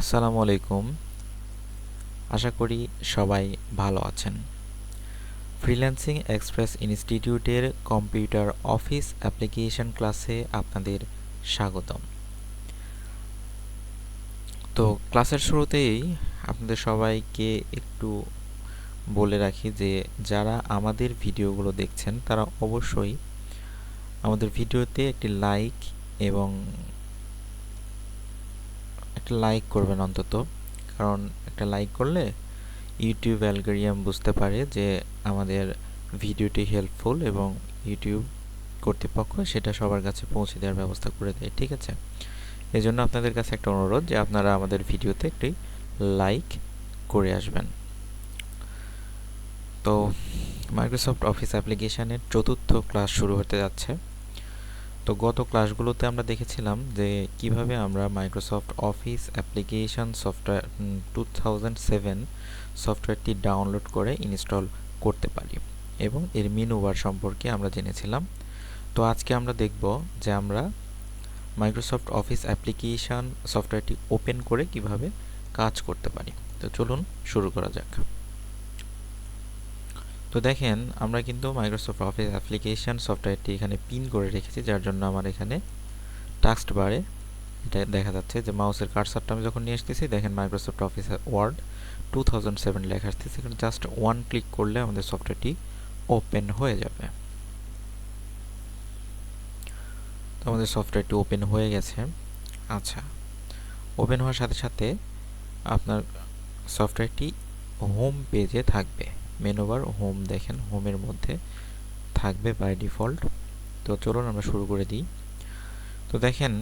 আসসালামু আলাইকুম। আশা করি সবাই ভালো আছেন। ফ্রিল্যান্সিং এক্সপ্রেস ইনস্টিটিউটের কম্পিউটার অফিস অ্যাপ্লিকেশন ক্লাসে আপনাদের স্বাগতম। তো ক্লাসের শুরুতেই আপনাদের সবাইকে একটু বলে রাখি যে, যারা আমাদের ভিডিওগুলো দেখছেন, তারা অবশ্যই আমাদের ভিডিওতে একটি লাইক এবং একটা লাইক করবেন অন্তত। কারণ একটা লাইক করলে ইউটিউব অ্যালগোরিয়াম বুঝতে পারে যে আমাদের ভিডিওটি হেল্পফুল এবং ইউটিউব কর্তৃপক্ষ সেটা সবার কাছে পৌঁছে দেওয়ার ব্যবস্থা করে দেয়, ঠিক আছে? এই জন্য আপনাদের কাছে একটা অনুরোধ যে আপনারা আমাদের ভিডিওতে একটি লাইক করে আসবেন। তো মাইক্রোসফট অফিস অ্যাপ্লিকেশানের চতুর্থ ক্লাস শুরু হতে যাচ্ছে। তো গত ক্লাসগুলোতে আমরা দেখেছিলাম যে কীভাবে আমরা Microsoft Office application software two thousand seven সফটওয়্যারটি ডাউনলোড করে ইনস্টল করতে পারি এবং এর মেনু বার সম্পর্কে আমরা জেনেছিলাম। তো আজকে আমরা দেখব যে আমরা মাইক্রোসফট অফিস অ্যাপ্লিকেশন সফটওয়্যারটি ওপেন করে কীভাবে কাজ করতে পারি। তো চলুন শুরু করা যাক। তো দেখেন, আমরা কিন্তু মাইক্রোসফট অফিস অ্যাপ্লিকেশন সফটওয়্যারটি এখানে পিন করে রেখেছি, যার জন্য আমার এখানে টাক্সট বারে। এটা দেখা যাচ্ছে যে মাউসের কার্সারটা আমি যখন নিয়ে আসতেছি, দেখেন Microsoft Office Word two thousand seven লেখা আসতেছে। এখানে জাস্ট ওয়ান ক্লিক করলে আমাদের সফটওয়্যারটি ওপেন হয়ে যাবে। তো আমাদের সফটওয়্যারটি ওপেন হয়ে গেছে। আচ্ছা ওপেন হওয়ার সাথে সাথে আপনার সফটওয়্যারটি হোম পেজে থাকবে। মেনুবার হোম দেখেন, হোমের মধ্যে থাকবে বাই ডিফল্ট তো চলুন আমরা শুরু করে দিই। তো দেখেন,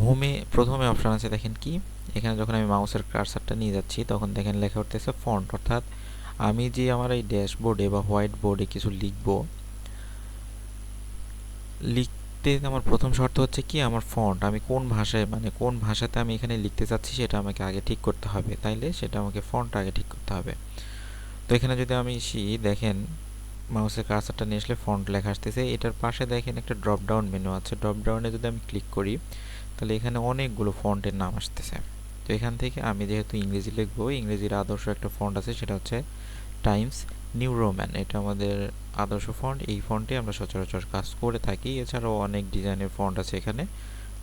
হোমে প্রথমে অপশান আছে দেখেন কি? এখানে যখন আমি মাউসের কার্সারটা নিয়ে যাচ্ছি, তখন দেখেন লেখা উঠতেছে ফন্ট অর্থাৎ আমি যে আমার এই ড্যাশবোর্ডে বা হোয়াইট বোর্ডে কিছু লিখব লিখতে আমার প্রথম শর্ত হচ্ছে কি? আমার ফন্ট আমি কোন ভাষায় মানে কোন ভাষাতে আমি এখানে লিখতে চাচ্ছি সেটা আমাকে আগে ঠিক করতে হবে। তাইলে সেটা আমাকে ফন্ট আগে ঠিক করতে হবে। তো এখানে যদি আমি সি, দেখেন মাউসের কার্সারটা নিয়ে আসলে ফন্ট লেখা আসতেছে। এটার পাশে দেখেন একটা ড্রপ ডাউন মেনু আছে। ড্রপ ডাউনে যদি আমি ক্লিক করি, তাহলে এখানে অনেকগুলো ফন্টের নাম আসতেছে। তো এখান থেকে আমি যেহেতু ইংরেজি লিখব, ইংরেজির আদর্শ একটা ফন্ট আছে, সেটা হচ্ছে টাইমস নিউ রোম্যান এটা আমাদের আদর্শ ফন্ট এই ফন্টে আমরা সচরাচর কাজ করে থাকি। এছাড়াও অনেক ডিজাইনের ফন্ট আছে এখানে।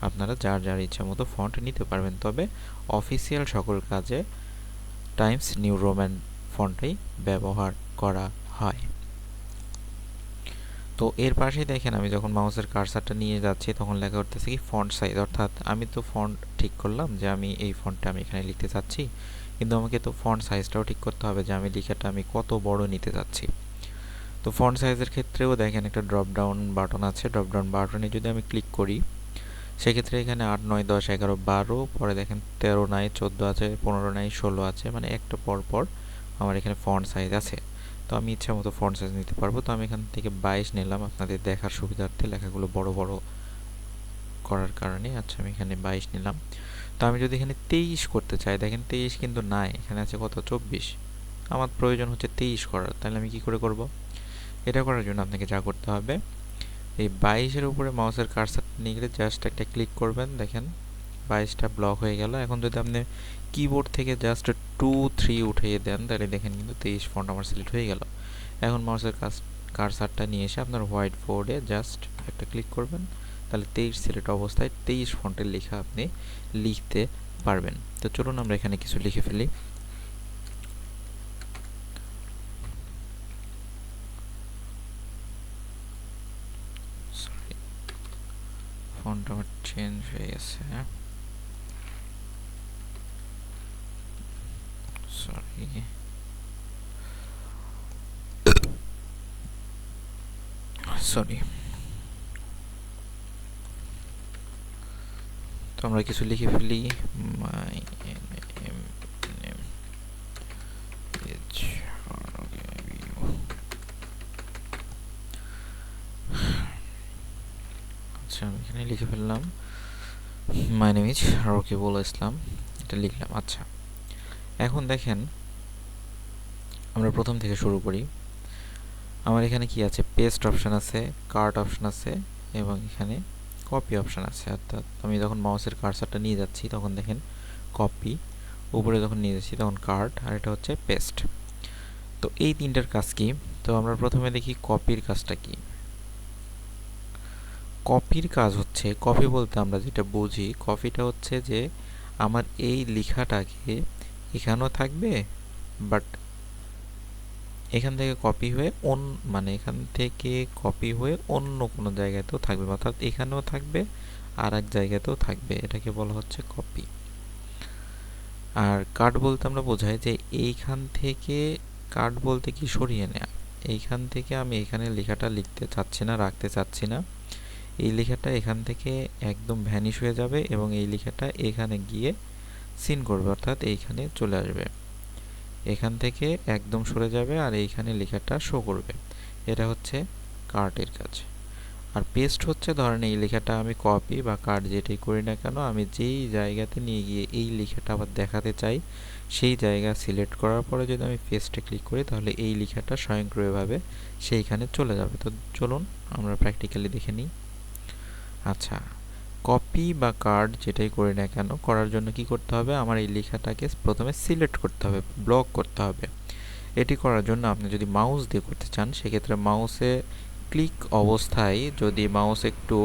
আপনারা যার যার ইচ্ছা মতো ফন্ট নিতে পারবেন। তবে অফিসিয়াল সকল কাজে টাইমস নিউরোম্যান রোম্যান ফন্টটাই ব্যবহার করা হয়। তো এর পাশেই দেখেন আমি যখন মাউসের কার্সারটা নিয়ে যাচ্ছি, তখন লেখা করতেছে কি ফন্ট সাইজ অর্থাৎ আমি তো ফন্ট ঠিক করলাম যে আমি এই ফন্টটা আমি এখানে লিখতে চাচ্ছি, কিন্তু আমাকে তো ফন্ট সাইজটাও ঠিক করতে হবে যে আমি লেখাটা আমি কত বড় নিতে চাচ্ছি। তো ফন্ট সাইজের ক্ষেত্রেও দেখেন একটা ড্রপ ডাউন বাটন আছে। ড্রপ ডাউন বাটনে যদি আমি ক্লিক করি, সেক্ষেত্রে এখানে আট, নয়, দশ, এগারো, বারো, পরে দেখেন তেরো, নাই, চোদ্দ আছে, পনেরো, নাই, ষোলো আছে মানে একটা পর পর আমার এখানে ফন্ট সাইজ আছে। তো আমি ইচ্ছা মতো ফন্ট সাইজ নিতে পারব। তো আমি এখান থেকে বাইশ নিলাম। আপনাদের দেখার সুবিধার্থে লেখাগুলো বড় বড় করার কারণে আচ্ছা আমি এখানে বাইশ নিলাম। তো আমি যদি এখানে তেইশ করতে চাই, দেখেন তেইশ কিন্তু নাই, এখানে আছে কত? চব্বিশ। আমার প্রয়োজন হচ্ছে তেইশ করার। তাহলে আমি কি করে করব? এটা করার জন্য আপনাকে যা করতে হবে, এই বাইশের উপরে মাউসের কার্সার নিয়ে গেলে জাস্ট একটা ক্লিক করবেন, দেখেন। বাইশটা ব্লক হয়ে গেল। এখন যদি আপনি কিবোর্ড থেকে জাস্ট টু থ্রি উঠিয়ে দেন, তাহলে দেখেন কিন্তু তেইশ ফন্ট আমার সিলেক্ট হয়ে গেল। এখন মাউসের কাজ কার্সারটা নিয়ে এসে আপনার হোয়াইট বোর্ডে জাস্ট একটা ক্লিক করবেন। তাহলে তেইশ সিলেক্ট অবস্থায় তেইশ ফন্টের লেখা আপনি লিখতে পারবেন। তো চলুন আমরা এখানে কিছু লিখে ফেলি ফন্ট আমার চেঞ্জ হয়ে গেছে সরি সরি তো আমরা কিছু লিখে ফেলি। মাই আচ্ছা আমি এখানে লিখে ফেললাম। My name is Rakibul Islam এটা লিখলাম। আচ্ছা। এখন দেখেন, আমরা প্রথম থেকে শুরু করি। আমার এখানে কি আছে? পেস্ট অপশান আছে কার্ট অপশান আছে, এবং এখানে কপি অপশান আছে। অর্থাৎ আমি যখন মাউসের কার্সারটা নিয়ে যাচ্ছি, তখন দেখেন কপি উপরে যখন নিয়ে যাচ্ছি, তখন কার্ট আর এটা হচ্ছে পেস্ট তো এই তিনটার কাজ কি? তো আমরা প্রথমে দেখি কপির কাজটা কি। কপির কাজ হচ্ছে কপি বলতে আমরা যেটা বুঝি কপিটা হচ্ছে যে, আমার এই লেখাটাকে এখানেও থাকবে বাট এখান থেকে কপি হয়ে অন মানে এখান থেকে কপি হয়ে অন্য কোনো জায়গাতেও থাকবে, অর্থাৎ এখানেও থাকবে আর এক জায়গাতেও থাকবে, এটাকে বলা হচ্ছে কপি আর কাট বলতে আমরা বোঝাই যে এইখান থেকে কাট বলতে কি সরিয়ে নেয়া? এইখান থেকে আমি এখানে লেখাটা লিখতে চাচ্ছি না, রাখতে চাচ্ছি না। এই লেখাটা এখান থেকে একদম ভ্যানিশ হয়ে যাবে এবং এই লেখাটা এখানে গিয়ে সিন করবে, অর্থাৎ এইখানে চলে আসবে। এখান থেকে একদম সরে যাবে আর এইখানে লেখাটা শো করবে। এটা হচ্ছে কার্টের কাজ। আর পেস্ট হচ্ছে, ধরেন এই লেখাটা আমি কপি বা কার্ড যেটাই করি না কেন, আমি যেই জায়গাতে নিয়ে গিয়ে এই লেখাটা আবার দেখাতে চাই, সেই জায়গা সিলেক্ট করার পরে যদি আমি পেস্টে ক্লিক করি, তাহলে এই লেখাটা স্বয়ংক্রিয়ভাবে সেইখানে চলে যাবে। তো চলুন আমরা প্র্যাকটিক্যালি দেখে নিই। আচ্ছা কপি বা কার্ড যেটাই করি না কেন, করার জন্য কি করতে হবে? আমার এই লেখাটাকে প্রথমে সিলেক্ট করতে হবে ব্লক করতে হবে। এটি করার জন্য আপনি যদি মাউস দিয়ে করতে চান, সেক্ষেত্রে মাউসে ক্লিক অবস্থায় যদি মাউস একটু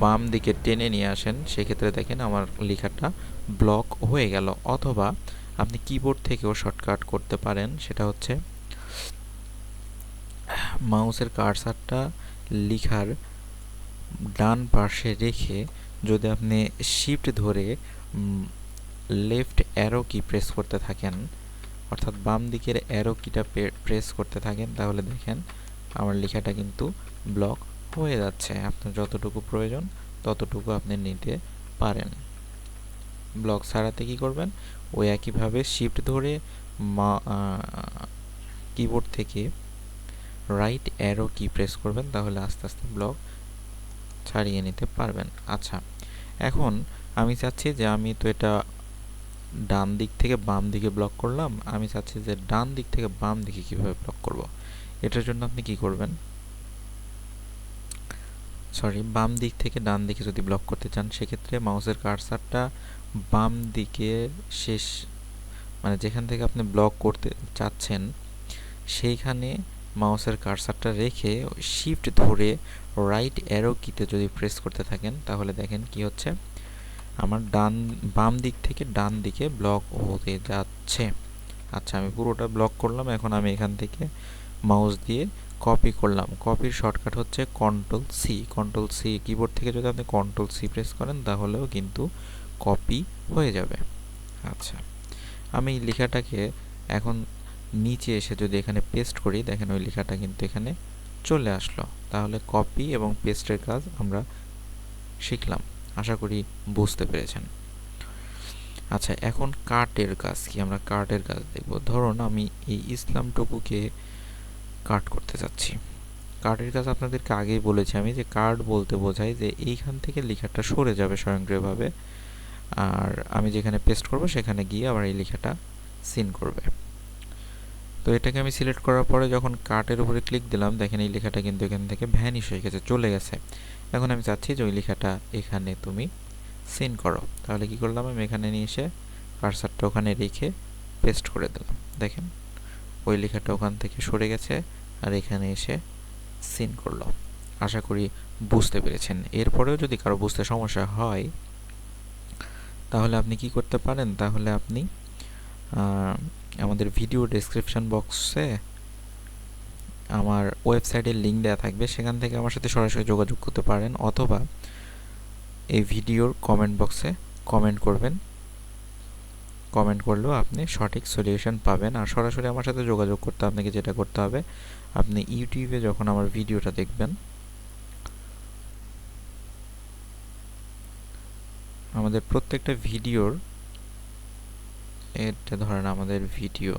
বাম দিকে টেনে নিয়ে আসেন, সেক্ষেত্রে দেখেন আমার লেখাটা ব্লক হয়ে গেল। অথবা আপনি কিবোর্ড থেকেও শর্টকাট করতে পারেন, সেটা হচ্ছে মাউসের কারসারটা লেখার ডান পাশে রেখে যদি আপনি শিফট ধরে লেফট অ্যারো কি প্রেস করতে থাকেন, অর্থাৎ বাম দিকের অ্যারো কিটা প্রেস করতে থাকেন, তাহলে দেখেন আমার লেখাটা কিন্তু ব্লক হয়ে যাচ্ছে। আপনার যতটুকু প্রয়োজন, ততটুকু আপনি নিতে পারেন। ব্লক ছাড়াতে কি করবেন? ওই একইভাবে শিফট ধরে মা কিবোর্ড থেকে রাইট অ্যারো কি প্রেস করবেন, তাহলে আস্তে আস্তে ব্লক ছাড়িয়ে নিতে পারবেন। আচ্ছা এখন আমি চাচ্ছি যে আমি তো এটা ডান দিক থেকে বাম দিকে ব্লক করলাম, আমি চাচ্ছি যে ডান দিক থেকে বাম দিকে কীভাবে ব্লক করব? এটার জন্য আপনি কি করবেন? সরি বাম দিক থেকে ডান দিকে যদি ব্লক করতে চান, সেক্ষেত্রে মাউসের কারসারটা বাম দিকে শেষ মানে যেখান থেকে আপনি ব্লক করতে চাচ্ছেন, সেইখানে মাউসের কারসারটা রেখে শিফট ধরে রাইট অ্যারো কিতে যদি প্রেস করতে থাকেন, তাহলে দেখেন কি হচ্ছে? আমার ডান, বাম দিক থেকে ডান দিকে ব্লক হতে যাচ্ছে। আচ্ছা আমি পুরোটা ব্লক করলাম, এখন আমি এখান থেকে মাউস দিয়ে কপি করলাম। কপির শর্টকাট হচ্ছে control C control C keyboard থেকে যদি আপনি কন্ট্রোল সি প্রেস করেন, তাহলেও কিন্তু কপি হয়ে যাবে। আচ্ছা আমি লেখাটাকে এখন নিচে এসে যদি এখানে পেস্ট করি, দেখেন ওই লেখাটা কিন্তু এখানে চলে আসলো। তাহলে কপি এবং পেস্টের কাজ আমরা শিখলাম। আশা করি বুঝতে পেরেছেন। আচ্ছা এখন কার্টের কাজ কি? আমরা কার্টের কাজ দেখব। ধরুন আমি এই ইসলামটুকুকে কাট করতে চাচ্ছি। কার্ডের কাজ আপনাদেরকে আগেই বলেছি আমি যে কার্ড বলতে বোঝাই যে এইখান থেকে লেখাটা সরে যাবে স্বয়ংক্রিয়ভাবে। আর আমি যেখানে পেস্ট করব, সেখানে গিয়ে আবার এই লেখাটা সিন করবে। তো এটাকে আমি সিলেক্ট করার পরে যখন কার্টের উপরে ক্লিক দিলাম, দেখেন এই লেখাটা কিন্তু এখান থেকে ভ্যানিশ হয়ে গেছে, চলে গেছে। এখন আমি চাচ্ছি যে ওই লেখাটা এখানে তুমি সিন করো। তাহলে কি করলাম আমি এখানে নিয়ে এসে কারসারটা ওখানে রেখে পেস্ট করে দিলাম। দেখেন, ওই লেখাটা ওখান থেকে সরে গেছে আর এখানে এসে সিন করল। আশা করি বুঝতে পেরেছেন। এরপরেও যদি কারও বুঝতে সমস্যা হয়, তাহলে আপনি কি করতে পারেন? তাহলে আপনি আমাদের ভিডিও ডেসক্রিপশন বক্সে আমার ওয়েবসাইটের লিঙ্ক দেওয়া থাকবে। সেখান থেকে আমার সাথে সরাসরি যোগাযোগ করতে পারেন অথবা এই ভিডিওর কমেন্ট বক্সে কমেন্ট করবেন। কমেন্ট করলেও আপনি সঠিক সলিউশন পাবেন। আর সরাসরি আমার সাথে যোগাযোগ করতে আপনাকে যেটা করতে হবে, আপনি ইউটিউবে যখন আমার ভিডিওটা দেখবেন, আমাদের প্রত্যেকটা ভিডিওর এটা ধরেন আমাদের ভিডিও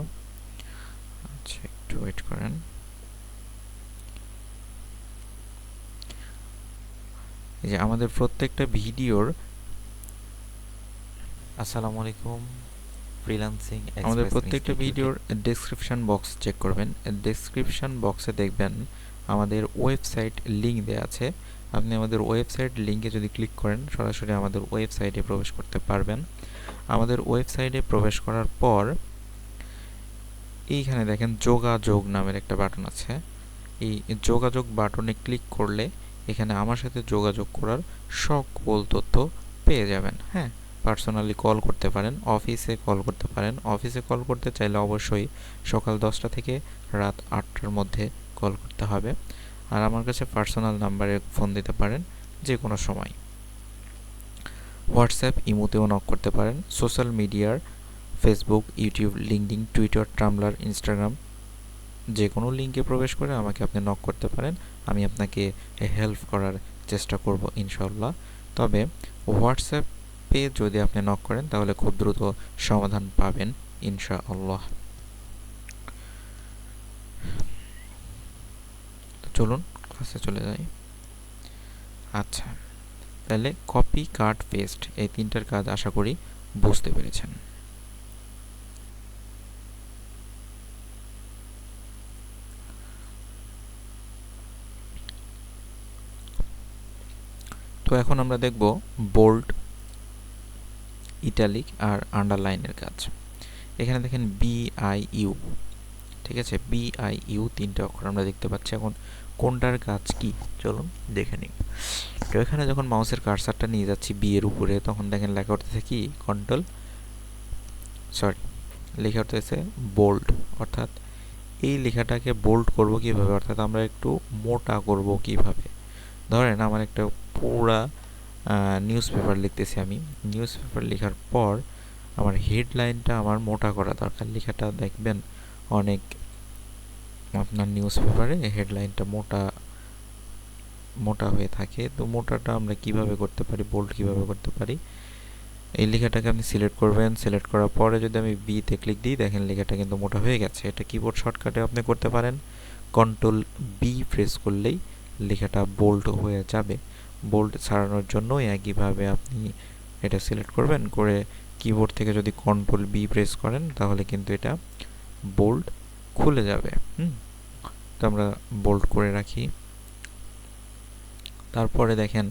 আচ্ছা একটু ওয়েট করেন। এই যে আমাদের প্রত্যেকটা ভিডিওর আসসালামু আলাইকুম ফ্রিল্যান্সিং আমাদের প্রত্যেকটা ভিডিওর ডেসক্রিপশন বক্স চেক করবেন। ডেসক্রিপশন বক্সে দেখবেন আমাদের ওয়েবসাইট লিঙ্ক দেওয়া আছে। আপনি আমাদের ওয়েবসাইট লিঙ্কে যদি ক্লিক করেন সরাসরি আমাদের ওয়েবসাইটে প্রবেশ করতে পারবেন। আমাদের ওয়েবসাইটে প্রবেশ করার পর এইখানে দেখেন যোগাযোগ নামের একটা বাটন আছে। এই যোগাযোগ বাটনে ক্লিক করলে এখানে আমার সাথে যোগাযোগ করার সকল তথ্য পেয়ে যাবেন হ্যাঁ? পার্সোনালি কল করতে পারেন, অফিসে কল করতে পারেন। অফিসে কল করতে চাইলে অবশ্যই সকাল দশটা থেকে রাত আটটার মধ্যে কল করতে হবে। আর আমার কাছে পার্সোনাল নাম্বারে ফোন দিতে পারেন যে কোনো সময়। হোয়াটসঅ্যাপ, ইমোতেও নক করতে পারেন। সোশ্যাল মিডিয়ার Facebook YouTube LinkedIn Twitter Tumblr Instagram যে কোনো লিঙ্কে প্রবেশ করে আমাকে আপনি নক করতে পারেন। আমি আপনাকে হেল্প করার চেষ্টা করব ইনশাল্লাহ তবে হোয়াটসঅ্যাপে যদি আপনি নক করেন, তাহলে খুব দ্রুত সমাধান পাবেন ইনশাআল্লাহ। চলুন ক্লাসে চলে যাই। আচ্ছা। তাহলে কপি কাট পেস্ট এই তিনটার কাজ আশা করি বুঝতে পেরেছেন। তো এখন আমরা দেখব বোল্ড ইটালিক আর আন্ডারলাইনের কাজ। এখানে দেখেন বিআইইউ ঠিক আছে? বিআইইউ তিনটা অক্ষর আমরা দেখতে পাচ্ছি এখন। কোনটার কাজ কি? চলুন দেখে নিই। তো এখানে যখন মাউসের কারসারটা নিয়ে যাচ্ছি বি এর উপরে, তখন দেখেন লেখা উঠতেছে কি? কন্ট্রোল সরি লেখা উঠতেছে বোল্ড অর্থাৎ এই লেখাটাকে বোল্ড করব কীভাবে? অর্থাৎ আমরা একটু মোটা করব কীভাবে? ধরেন আমার একটা পুরা নিউজ পেপার লিখতেছি আমি। নিউজ পেপার লেখার পর আমার হেডলাইনটা আমার মোটা করা দরকার। লেখাটা দেখবেন অনেক আপনার নিউজ পেপারে হেডলাইনটা মোটা মোটা হয়ে থাকে। তো মোটাটা আমরা কীভাবে করতে পারি বোল্ড কীভাবে করতে পারি? এই লেখাটাকে আপনি সিলেক্ট করবেন। সিলেক্ট করার পরে যদি আমি বিতে ক্লিক দিই, দেখেন লেখাটা কিন্তু মোটা হয়ে গেছে। এটা কিবোর্ড শর্টকাটে আপনি করতে পারেন। কন্ট্রোল বি প্রেস করলেই লেখাটা বোল্ড হয়ে যাবে। বোল্ড ছাড়ানোর জন্য একইভাবে আপনি এটা সিলেক্ট করবেন। করে কিবোর্ড থেকে যদি কন্ট্রোল বি প্রেস করেন, তাহলে কিন্তু এটা বোল্ড খুলে যাবে। হুম? তো আমরা বোল্ড করে রাখি। তারপরে দেখেন,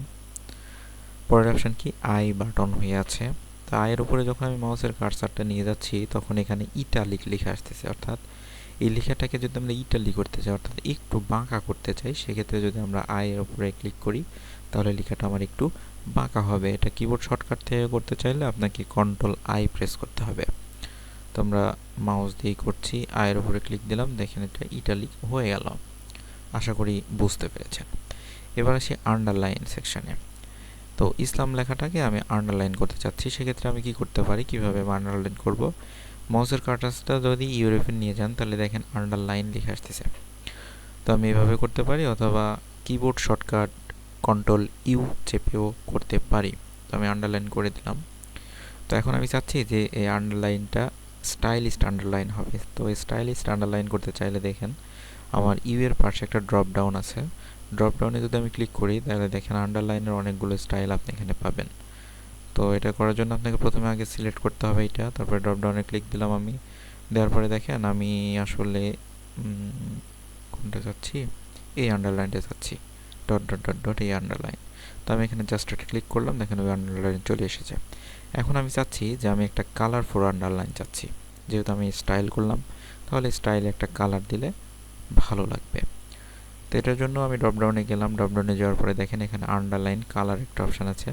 পরের অপশান কি? আই বাটন হয়ে আছে। তো আয়ের উপরে যখন আমি মাউসের কার্সারটা নিয়ে যাচ্ছি, তখন এখানে ইটালিক লিখে আসতেছে। অর্থাৎ এই লেখাটাকে যদি আমরা ইটালি করতে চাই, অর্থাৎ একটু বাঁকা করতে চাই, সেক্ষেত্রে যদি আমরা আয়ের উপরে ক্লিক করি, তাহলে লেখাটা আমার একটু বাঁকা হবে। এটা কিবোর্ড শর্টকাট থেকে করতে চাইলে আপনাকে কন্ট্রোল আই প্রেস করতে হবে। তো আমরা মাউস দিয়েই করছি, আয়ের উপরে ক্লিক দিলাম, দেখেন এটা ইটালিক হয়ে গেল। আশা করি বুঝতে পেরেছেন। এবার আসি আন্ডারলাইন সেকশানে তো ইসলাম লেখাটাকে আমি আন্ডারলাইন করতে চাচ্ছি, সেক্ষেত্রে আমি কি করতে পারি, কীভাবে আন্ডারলাইন করব? মাউসের কার্টাসটা যদি ইউরোপে নিয়ে যান, তাহলে দেখেন আন্ডারলাইন লিখে আসতেছে। তো আমি এভাবে করতে পারি, অথবা কিবোর্ড শর্টকাট কন্ট্রোল ইউ চেপেও করতে পারি। তো আমি আন্ডারলাইন করে দিলাম। তো এখন আমি চাচ্ছি যে এই আন্ডারলাইনটা স্টাইলিস্ট আন্ডারলাইন হবে। তো স্টাইলিস্ট আন্ডারলাইন করতে চাইলে দেখেন, আমার ইউ এর পাশে একটা ড্রপ ডাউন আছে। ড্রপ ডাউনে যদি আমি ক্লিক করি, তাহলে দেখেন আন্ডারলাইনের অনেকগুলো স্টাইল আপনি এখানে পাবেন। তো এটা করার জন্য আপনাকে প্রথমে আগে সিলেক্ট করতে হবে এটা, তারপরে ড্রপ ডাউনে ক্লিক দিলাম আমি। দেওয়ার পরে দেখেন আমি আসলে কোনটা চাচ্ছি? এই আন্ডারলাইনটা চাচ্ছি। ডট ডট ডট ডট এই আন্ডারলাইন তো আমি এখানে জাস্ট এটা ক্লিক করলাম, দেখেন ওই আন্ডারলাইন চলে এসেছে। এখন আমি চাচ্ছি যে আমি একটা কালারফুল আন্ডারলাইন চাচ্ছি। যেহেতু আমি স্টাইল করলাম, তাহলে স্টাইলে একটা কালার দিলে ভালো লাগবে। তো এটার জন্য আমি ড্রপডাউনে গেলাম। ড্রপডাউনে যাওয়ার পরে দেখেন এখানে আন্ডারলাইন কালার একটা অপশান আছে।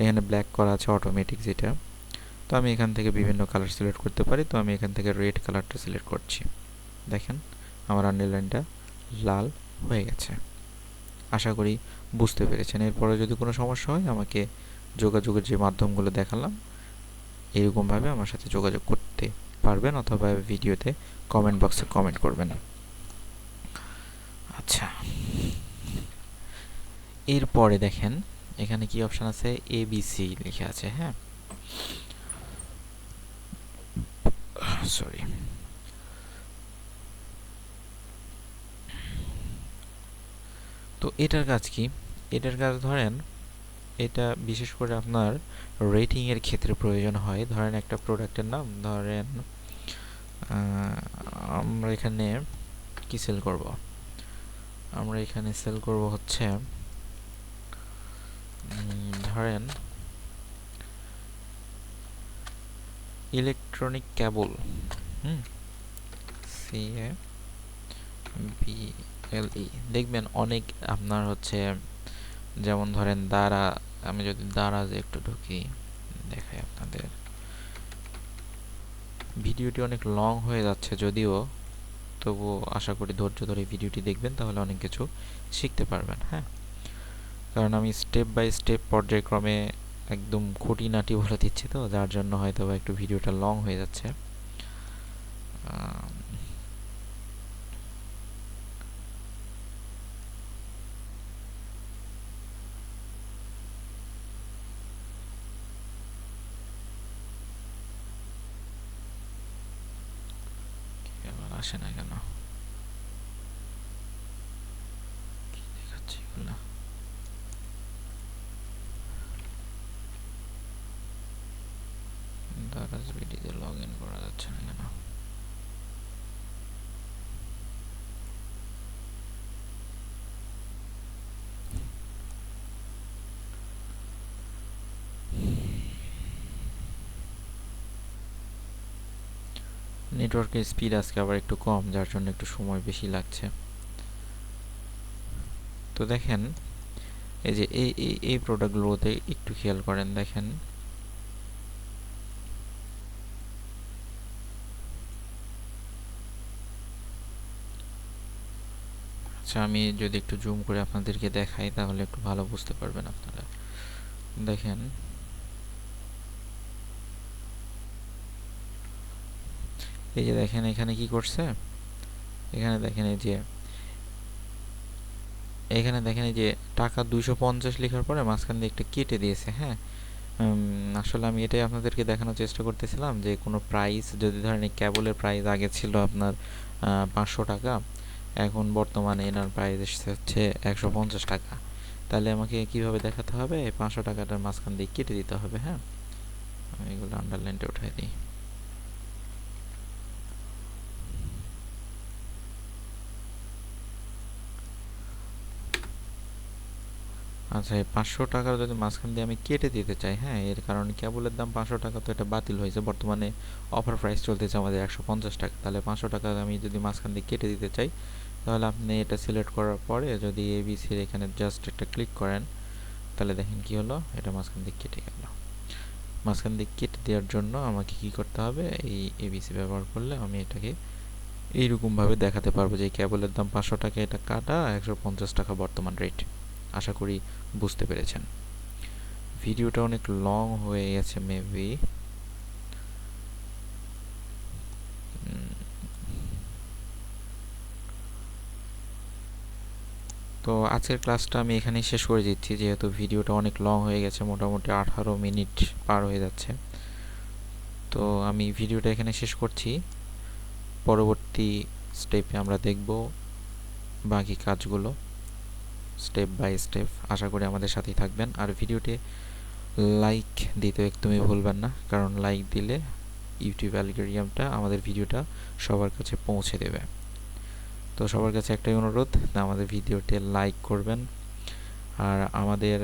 এখানে ব্ল্যাক করা আছে অটোমেটিক যেটা। তো আমি এখান থেকে বিভিন্ন কালার সিলেক্ট করতে পারি। তো আমি এখান থেকে রেড কালারটা সিলেক্ট করছি। দেখেন আমার আন্ডারলাইনটা লাল হয়ে গেছে। আশা করি বুঝতে পেরেছেন। এরপরে যদি কোনো সমস্যা হয় আমাকে যোগাযোগের যে মাধ্যমগুলো দেখালাম, এরকমভাবে আমার সাথে যোগাযোগ করতে পারবেন অথবা ভিডিওতে কমেন্ট বক্সে কমেন্ট করবেন। আচ্ছা। এরপরে দেখেন, এখানে কি অপশান আছে? এ বি সি লিখে আছে হ্যাঁ? সরি তো এটার কাজ কি? এটার কাজ ধরেন এটা বিশেষ করে আপনার রেটিংয়ের ক্ষেত্রে প্রয়োজন হয়। ধরেন একটা প্রোডাক্টের নাম, ধরেন আমরা এখানে কি সেল করব? আমরা এখানে সেল করব হচ্ছে ধরেন electronic cable hmm C A B L E দেখবেন অনেক আপনার হচ্ছে যেমন ধরেন দ্বারা আমি যদি দারাজ একটু ঢুকি, দেখাই আপনাদের। ভিডিওটি অনেক লং হয়ে যাচ্ছে যদিও তবু আশা করি ধৈর্য ধরে ভিডিওটি দেখবেন, তাহলে অনেক কিছু শিখতে পারবেন হ্যাঁ? কারণ আমি স্টেপ বাই স্টেপ পর্যায়ক্রমে একদম খুঁটিনাটি বলে দিচ্ছি তো, যার জন্য হয়তো একটু ভিডিওটা লং হয়ে যাচ্ছে আসে না কেন কি দেখাচ্ছে এগুলো দারাজ ভিডিতে লগ ইন করা যাচ্ছে না কেন নেটওয়ার্কের স্পিড আজকে আবার একটু কম, যার জন্য একটু সময় বেশি লাগছে। তো দেখেন, এই যে এই এই প্রোডাক্টগুলোতে একটু খেয়াল করেন, দেখেন। আচ্ছা আমি যদি একটু জুম করে আপনাদেরকে দেখাই, তাহলে একটু ভালো বুঝতে পারবেন আপনারা। দেখেন এই যে দেখেন এখানে কি করছে? এখানে দেখেন এই যে, এখানে দেখেন এই যে টাকা দুইশো পঞ্চাশ লেখার পরে মাঝখান দিয়ে একটা কেটে দিয়েছে হ্যাঁ? আসলে আমি এটাই আপনাদেরকে দেখানোর চেষ্টা করতেছিলাম যে কোনো প্রাইস যদি ধরেন এই ক্যাবলের প্রাইস আগে ছিল আপনার পাঁচশো টাকা, এখন বর্তমানে এনার প্রাইস হচ্ছে একশো পঞ্চাশ টাকা। তাহলে আমাকে কীভাবে দেখাতে হবে? পাঁচশো টাকাটার মাঝখান দিয়ে কেটে দিতে হবে হ্যাঁ? আমি এগুলো আন্ডারলাইনটা উঠাই দিই। আচ্ছা এই পাঁচশো টাকার যদি মাঝখান দিয়ে আমি কেটে দিতে চাই হ্যাঁ এর কারণে কেবলের দাম পাঁচশো টাকা তো এটা বাতিল হয়েছে? বর্তমানে অফার প্রাইস চলতেছে আমাদের একশো পঞ্চাশ টাকা। তাহলে পাঁচশো টাকা আমি যদি মাঝখান দিয়ে কেটে দিতে চাই, তাহলে আপনি এটা সিলেক্ট করার পরে যদি এ এবিসির এখানে জাস্ট একটা ক্লিক করেন, তাহলে দেখেন কি হলো? এটা মাঝখান দিয়ে কেটে গেল। মাঝখান দিয়ে কেটে দেওয়ার জন্য আমাকে কি করতে হবে? এই এবিসি ব্যবহার করলে আমি এটাকে এইরকমভাবে দেখাতে পারব যে কেবলের দাম পাঁচশো টাকা, এটা কাটা একশো পঞ্চাশ টাকা বর্তমান রেট আশা করি বুঝতে পেরেছেন। ভিডিওটা অনেক লং হয়ে গেছে মেবি তো আজকের ক্লাসটা আমি এখানেই শেষ করে দিচ্ছি, যেহেতু ভিডিওটা অনেক লং হয়ে গেছে, মোটামুটি আঠারো মিনিট পার হয়ে যাচ্ছে। তো আমি ভিডিওটা এখানে শেষ করছি। পরবর্তী স্টেপে আমরা দেখব বাকি কাজগুলো। স্টেপ বাই স্টেপ আশা করি আমাদের সাথেই থাকবেন। আর ভিডিওটি লাইক দিতে একদমই ভুলবেন না, কারণ লাইক দিলে ইউটিউব অ্যালগোরিয়ামটা আমাদের ভিডিওটা সবার কাছে পৌঁছে দেবে। তো সবার কাছে একটাই অনুরোধ আমাদের ভিডিওটি লাইক করবেন। আর আমাদের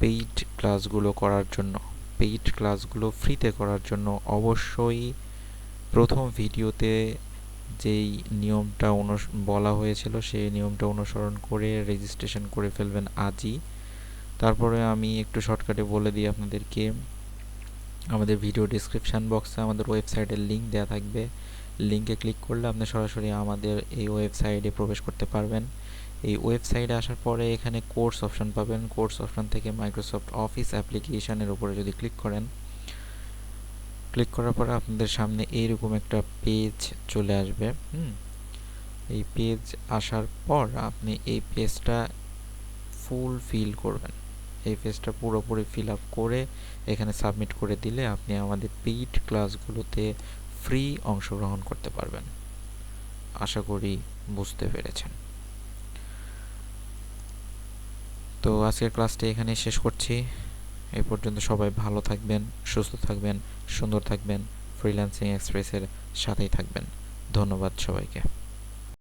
পেইড ক্লাসগুলো করার জন্য পেইড ক্লাসগুলো ফ্রিতে করার জন্য অবশ্যই প্রথম ভিডিওতে যেই নিয়মটা অনুস, বলা হয়েছিল সেই নিয়মটা অনুসরণ করে রেজিস্ট্রেশন করে ফেলবেন আজই। তারপরে আমি একটু শর্টকাটে বলে দিই আপনাদেরকে। আমাদের ভিডিও ডিসক্রিপশান বক্সে আমাদের ওয়েবসাইটের লিঙ্ক দেওয়া থাকবে। লিঙ্কে ক্লিক করলে আপনি সরাসরি আমাদের এই ওয়েবসাইটে প্রবেশ করতে পারবেন। এই ওয়েবসাইটে আসার পরে এখানে কোর্স অপশন পাবেন। কোর্স অপশন থেকে মাইক্রোসফট অফিস অ্যাপ্লিকেশানের উপরে যদি ক্লিক করেন ক্লিক করার পরে আপনাদের সামনে এইরকম একটা পেজ চলে আসবে, হুম? এই পেজ আসার পর আপনি এই পেজটা ফুল ফিল করবেন। এই পেজটা পুরোপুরি ফিল আপ করে এখানে সাবমিট করে দিলে আপনি আমাদের পেইড ক্লাসগুলোতে ফ্রি অংশগ্রহণ করতে পারবেন। আশা করি বুঝতে পেরেছেন। তো আজকের ক্লাসটি এখানেই শেষ করছি। এই পর্যন্ত সবাই ভালো থাকবেন, সুস্থ থাকবেন, সুন্দর থাকবেন ফ্রিল্যান্সিং এক্সপ্রেসের সাথেই থাকবেন। ধন্যবাদ সবাইকে।